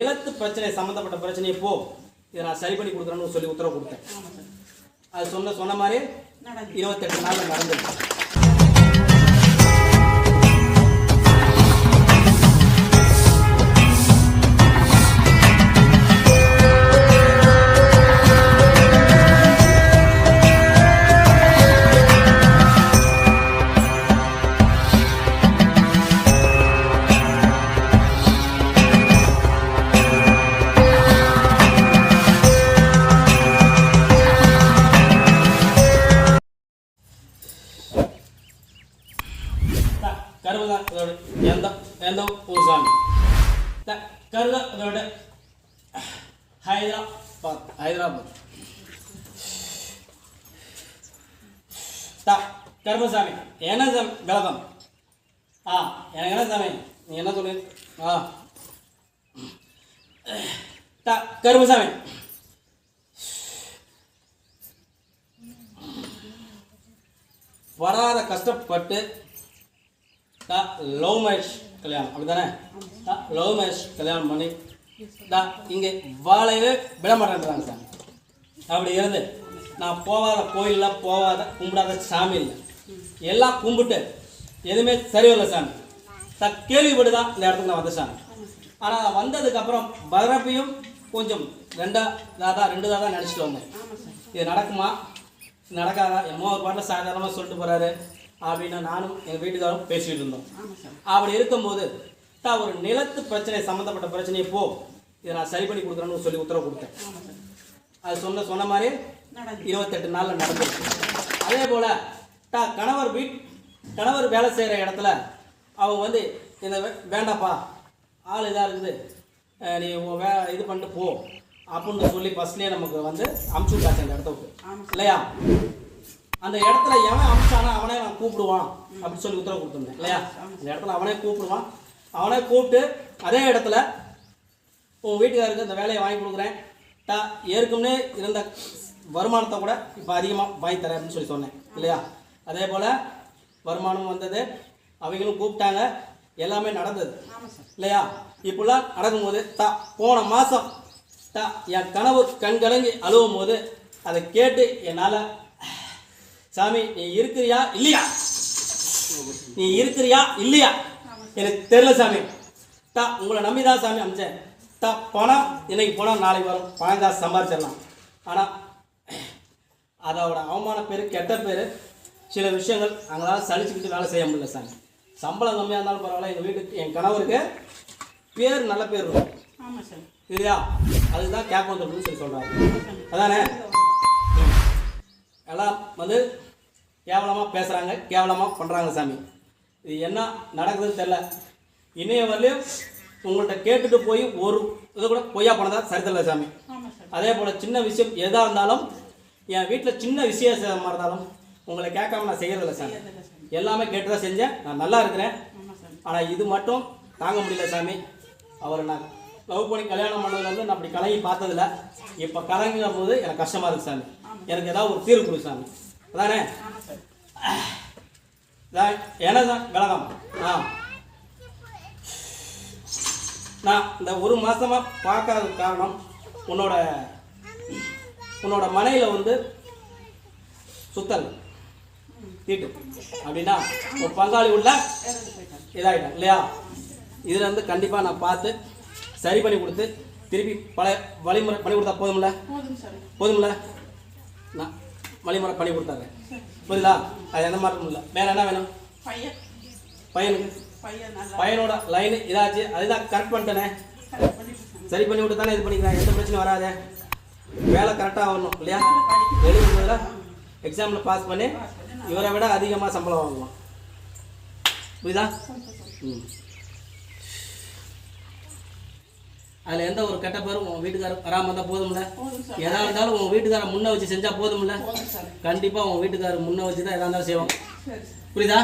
நிலத்து பிரச்சனை சம்மந்தப்பட்ட பிரச்சனையை போ. இதை நான் சரி பண்ணி கொடுக்குறேன்னு சொல்லி உத்தரவு கொடுத்தேன். அது சொன்ன சொன்ன மாதிரி இருபத்தெட்டு நாளில் நடந்துருச்சு கருவதா இதோட எந்த எந்த ஊர் சாமி த- இதோட ஹைதராபாத் ஹைதராபாத் கருமசாமி என்ன சாமி விளக்கம் ஆ எனக்கு என்ன சாமி நீ என்ன சொல்லு ஆ தா கருமசாமி வராத கஷ்டப்பட்டு த லவ் மேரேஜ் கல்யாணம். அப்படிதானே த லவ் மேரேஜ் கல்யாணம் பண்ணி தா இங்கே வாழையவே விட மாட்டேன்றாங்க சார் அப்படி இருந்து நான் போகாத கோயிலில் போகாத கும்பிடாத சாமி இல்லை. எல்லாம் கும்பிட்டு எதுவுமே சரியில்லை சாமி. த கேள்விப்பட்டு தான் இந்த இடத்துக்கு நான் வந்த சாமி. ஆனால் வந்ததுக்கப்புறம் பரப்பையும் கொஞ்சம் ரெண்டா இதாக ரெண்டு தான் நினச்சிட்டு வந்தேன். இது நடக்குமா? நடக்காதா? எம்மோ ஒரு பாட்டில் சாதாரணமாக சொல்லிட்டு போகிறாரு அப்படின்னு நானும் எங்கள் வீட்டுக்காரும் பேசிகிட்டு இருந்தோம். அப்படி இருக்கும்போது தா ஒரு நிலத்து பிரச்சனை சம்மந்தப்பட்ட பிரச்சனையை போ. இதை நான் சரி பண்ணி கொடுக்குறேன்னு சொல்லி உத்தரவு கொடுத்தேன். அது சொன்ன சொன்ன மாதிரி இருபத்தெட்டு நாளில் நடந்துருச்சு அதே போல் தா கணவர் வீட் கணவர் வேலை செய்கிற இடத்துல அவங்க வந்து இந்த வேண்டாப்பா ஆள் இதாக இருக்குது. நீ வே இது பண்ணிட்டு போ. அப்படின்னு சொல்லி ஃபஸ்ட்லேயே நமக்கு வந்து அமுச்சு விட்டாச்சு அந்த இடத்த விட்டு. ஆமாம் சார். இல்லையா? அந்த இடத்துல எவன் அமிச்சானோ அவனே நான் கூப்பிடுவான் அப்படின்னு சொல்லி உத்தரவு கொடுத்துருந்தேன் இல்லையா? அந்த இடத்துல அவனே கூப்பிடுவான். அவனே கூப்பிட்டு அதே இடத்துல உன் வீட்டுக்காருக்கு இந்த வேலையை வாங்கி கொடுக்குறேன். டா ஏற்கனவே இருந்த வருமானத்தை கூட இப்போ அதிகமாக வாங்கி தரேன் அப்படின்னு சொல்லி சொன்னேன் இல்லையா? அதே போல் வருமானம் வந்தது அவங்களும் கூப்பிட்டாங்க. எல்லாமே நடந்தது இல்லையா? இப்படிலாம் நடக்கும்போது தா போன மாதம் தா என் கனவு கண்கலங்கி அழுவும் போது அதை கேட்டு என்னால் சாமி நீ இருக்கிறியா? இல்லையா? நீ இருக்கிறியா? இல்லையா? எனக்கு தெரியல சாமி. தா உங்களை நம்பி தான் சாமி அமிச்சேன் தா பணம் இன்னைக்கு போனால் நாளைக்கு வரும். பணம் தான் சம்பாரிச்சிடலாம். ஆனால் அதோட அவமான பேர் கெட்ட பேர் சில விஷயங்கள் அங்களால் சலிச்சுக்கிட்டு வேலை செய்ய முடியல சாமி. சம்பளம் கம்மியாக இருந்தாலும் பரவாயில்ல. எங்கள் வீட்டுக்கு என் கணவருக்கு பேர் நல்ல பேர் இருக்கும். இல்லையா அதுதான் கேப் வந்துருக்குன்னு சொல்லி சொல்கிறாங்க அதானே? எல்லாம் வந்து கேவலமாக பேசுகிறாங்க கேவலமாக பண்ணுறாங்க சாமி. இது என்ன நடக்குதுன்னு தெரில இணைய வரலையும் உங்கள்கிட்ட கேட்டுட்டு போய் ஒரு இது கூட பொய்யா போனதா சரித்தில்லை சாமி. அதே போல் சின்ன விஷயம் எதாக இருந்தாலும் என் வீட்டில் சின்ன விசேஷமாக இருந்தாலும் உங்களை கேட்காம நான் செய்கிறதில்ல சாமி. எல்லாமே கேட்டு தான் செஞ்சேன். நான் நல்லா இருக்கிறேன். ஆனால் இது மட்டும் தாங்க முடியல சாமி. அவரை நான் லவ் பண்ணி கல்யாணம் பண்ணதுலேருந்து நான் அப்படி கலங்கி பார்த்ததில்ல. இப்போ கலங்கிற போது எனக்கு கஷ்டமாக இருக்குது சாமி. எனக்கு ஏதாவது ஒரு தீர்வு கொடு சாமி. அதானே? ஆமாம் சார் இதான் என்ன தான் விலகம் ஆ. நான் இந்த ஒரு மாதமாக பார்க்காததுக்கு காரணம் உன்னோட உன்னோட மனையில் வந்து சுத்தல். தீட்டு அப்படின்னா உன் பங்காளி உள்ள இதாகிட்டேன் இல்லையா? இதில் இருந்து கண்டிப்பாக நான் பார்த்து சரி பண்ணி கொடுத்து திருப்பி பழைய வழிமுறை பண்ணி கொடுத்தா போதும்ல? போதும்ல? நான் வழிமுறை பண்ணி கொடுத்தாங்க. புரியுதா? அது எந்த மாதிரி இல்லை. வேற என்ன வேணும்? பையன். பையனுக்கு? பையனோட லைன் இதாச்சு. அதுதான் கரெக்ட் பண்ணிட்டேனே. சரி பண்ணி விட்டு தானே இது பண்ணிக்கிறேன் எந்த பிரச்சனையும் வராதே. வேலை கரெக்டாக வரணும் இல்லையா? எழுதுறதுல எக்ஸாமில் பாஸ் பண்ணி இவரை விட அதிகமாக சம்பளம் வாங்குவான். புரியுதா? ம். அதில் எந்த ஒரு கெட்ட பேரும் உன் வீட்டுக்காரர் வராமல் இருந்தால் போதும்ல. போதும் சார். எதா இருந்தாலும் உன் வீட்டுக்காரர் முன்ன வச்சு செஞ்சால் போதும்ல. கண்டிப்பாக உன் வீட்டுக்காரர் முன்ன வச்சு தான் எதா இருந்தாலும் சார். புரியுதா?